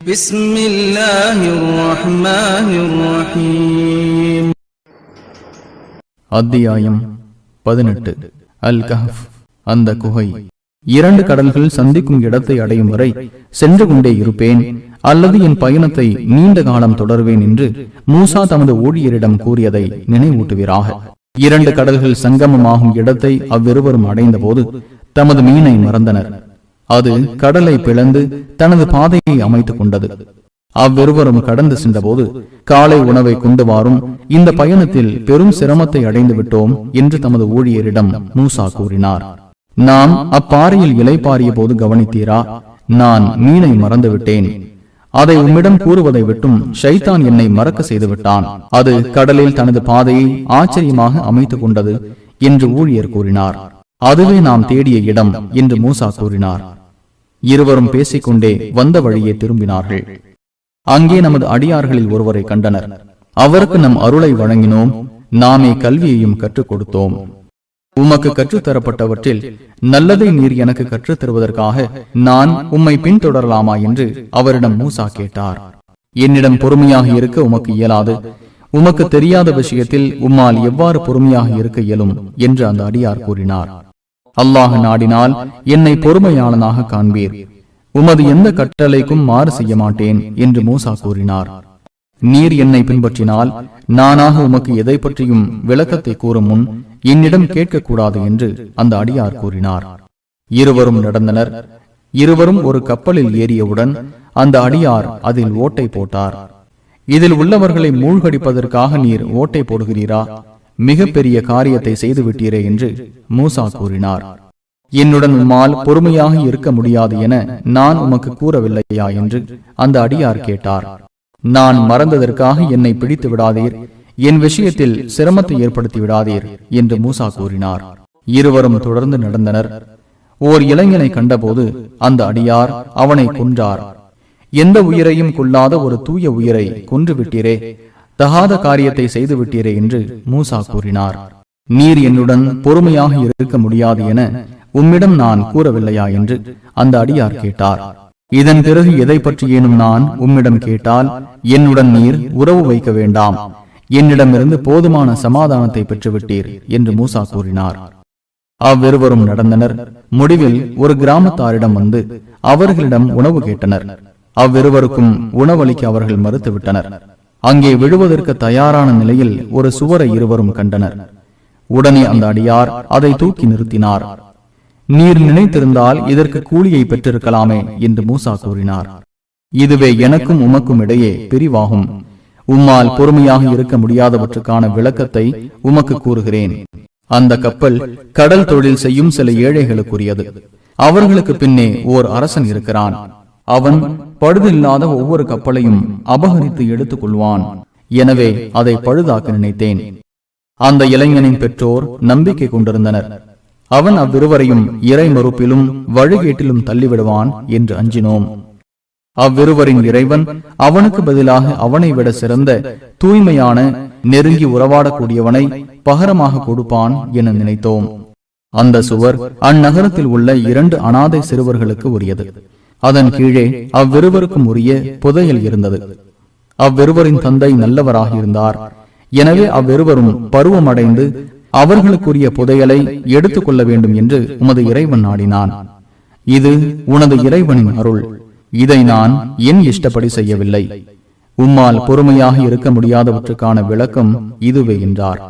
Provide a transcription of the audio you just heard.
بسم الله الرحمن الرحيم அத்தியாயம் பதினெட்டு அல் கஹப் அந்த குகை இரண்டு கடல்கள் சந்திக்கும் இடத்தை அடையும் வரை சென்று கொண்டே இருப்பேன் அல்லது என் பயணத்தை நீண்ட காலம் தொடர்வேன் என்று மூசா தமது ஊழியரிடம் கூறியதை நினைவூட்டுவீராக இரண்டு கடல்கள் சங்கமமாகும் இடத்தை அவ்விருவரும் அடைந்தபோது தமது மீனை மறந்தனர் அது கடலை பிளந்து தனது பாதையை அமைத்துக் கொண்டது. அவ்விருவரும் கடந்து சென்றபோது காலை உணவை கொண்டுவாரும் இந்த பயணத்தில் பெரும் சிரமத்தை அடைந்து விட்டோம் என்று தமது ஊழியரிடம் மூசா கூறினார். நாம் அப்பாறையில் இலைப்பாரிய போது கவனித்தீரா? நான் மீனை மறந்து விட்டேன் அதை உம்மிடம் கூறுவதை விட்டும் ஷைத்தான் என்னை மறக்க செய்து விட்டான் அது கடலில் தனது பாதையை ஆச்சரியமாக அமைத்துக் கொண்டது என்று ஊழியர் கூறினார். அதுவே நாம் தேடிய இடம் என்று மூசா கூறினார். இருவரும் பேசிக்கொண்டே வந்த வழியே திரும்பினார்கள். அங்கே நமது அடியார்களில் ஒருவரை கண்டனர். அவருக்கு நம் அருளை வழங்கினோம். நாமே கல்வியையும் கற்றுக் கொடுத்தோம். உமக்கு கற்றுத்தரப்பட்டவற்றில் நல்லதை நீர் எனக்கு கற்றுத் தருவதற்காக நான் உம்மை பின்தொடரலாமா என்று அவரிடம் மூசா கேட்டார். என்னிடம் பொறுமையாக இருக்க உமக்கு இயலாது. உமக்கு தெரியாத விஷயத்தில் உம்மால் எவ்வாறு பொறுமையாக இருக்க இயலும் என்று அந்த அடியார் கூறினார். அல்லாஹ் நாடினால் என்னை பொறுமையாளனாக காண்பீர். உமது எந்த கட்டளைக்கும் மாறு செய்ய மாட்டேன் என்று மூசா கூறினார். நீர் என்னை பின்பற்றினால் நானாக உமக்கு எதை பற்றியும் விளக்கத்தை கூறும் முன் என்னிடம் கேட்கக்கூடாது என்று அந்த அடியார் கூறினார். இருவரும் நடந்தனர். இருவரும் ஒரு கப்பலில் ஏறியவுடன் அந்த அடியார் அதில் ஓட்டை போட்டார். இதில் உள்ளவர்களை மூழ்கடிப்பதற்காக நீர் ஓட்டை போடுகிறீரா? மிகப்பெரிய காரியத்தை செய்து விட்டீரே என்று மூசா கூறினார். என்னுடன் உம்மால் பொறுமையாக இருக்க முடியாது என நான் உமக்கு கூறவில்லையா என்று அந்த அடியார் கேட்டார். நான் மறந்ததற்காக என்னை பிடித்து விடாதீர். என் விஷயத்தில் சிரமத்தை ஏற்படுத்தி விடாதீர் என்று மூசா கூறினார். இருவரும் தொடர்ந்து நடந்தனர். ஓர் இளைஞனை கண்டபோது அந்த அடியார் அவனை கொன்றார். எந்த உயிரையும் கொல்லாத ஒரு தூய உயிரை கொன்றுவிட்டீரே. தகாத காரியத்தை செய்து விட்டீரே என்று மூசா கூறினார். நீர் என்னுடன் பொறுமையாக இருக்க முடியாது என உம்மிடம் நான் கூறவில்லையா என்று அந்த அடியார் கேட்டார். இதன் பிறகு எதை பற்றியேனும் நான் உம்மிடம் கேட்டால் என்னுடன் நீர் உறவு வைக்க வேண்டாம். என்னிடமிருந்து போதுமான சமாதானத்தை பெற்றுவிட்டீர் என்று மூசா கூறினார். அவ்விருவரும் நடந்தனர். முடிவில் ஒரு கிராமத்தாரிடம் வந்து அவர்களிடம் உணவு கேட்டனர். அவ்விருவருக்கும் உணவளிக்க அவர்கள் மறுத்துவிட்டனர். அங்கே விழுவதற்கு தயாரான நிலையில் ஒரு சுவரை இருவரும் கண்டனர். உடனே அந்த அடியார் அதை தூக்கி நிறுத்தினார். நீர் நினைத்திருந்தால் இதற்கு கூலியை பெற்றிருக்கலாமே என்று மூசா கூறினார். இதுவே எனக்கும் உமக்கும் இடையே பிரிவாகும். உம்மால் பொறுமையாக இருக்க முடியாதவற்றுக்கான விளக்கத்தை உமக்கு கூறுகிறேன். அந்த கப்பல் கடல் தொழில் செய்யும் சில ஏழைகளுக்குரியது. அவர்களுக்கு பின்னே ஓர் அரசன் இருக்கிறான். அவன் பழுதில்லாத ஒவ்வொரு கப்பலையும் அபகரித்து எடுத்துக் கொள்வான் எனவே அதை பழுதாக்க நினைத்தேன். அந்த இளைஞனின் பெற்றோர் நம்பிக்கை கொண்டிருந்தனர். அவன் அவ்விருவரையும் இறை மறுப்பிலும் வழிகேட்டிலும் தள்ளிவிடுவான் என்று அஞ்சினோம். அவ்விருவரின் இறைவன் அவனுக்கு பதிலாக அவனை விட சிறந்த தூய்மையான நெருங்கி உறவாடக்கூடியவனை பகரமாக கொடுப்பான் என நினைத்தோம். அந்த சுவர் அந்நகரத்தில் உள்ள இரண்டு அனாதை சிறுவர்களுக்கு உரியது. அதன் கீழே அவ்விருவருக்கும் உரிய புதையல் இருந்தது. அவ்விருவரின் தந்தை நல்லவராக இருந்தார் எனவே அவ்விருவரும் பருவமடைந்து அவர்களுக்குரிய புதையலை எடுத்துக் கொள்ள வேண்டும் என்று உமது இறைவன் நாடினான். இது உனது இறைவனின் அருள். இதை நான் என் இஷ்டப்படி செய்யவில்லை. உம்மால் பொறுமையாக இருக்க முடியாதவற்றுக்கான விளக்கம் இதுவே என்றார்.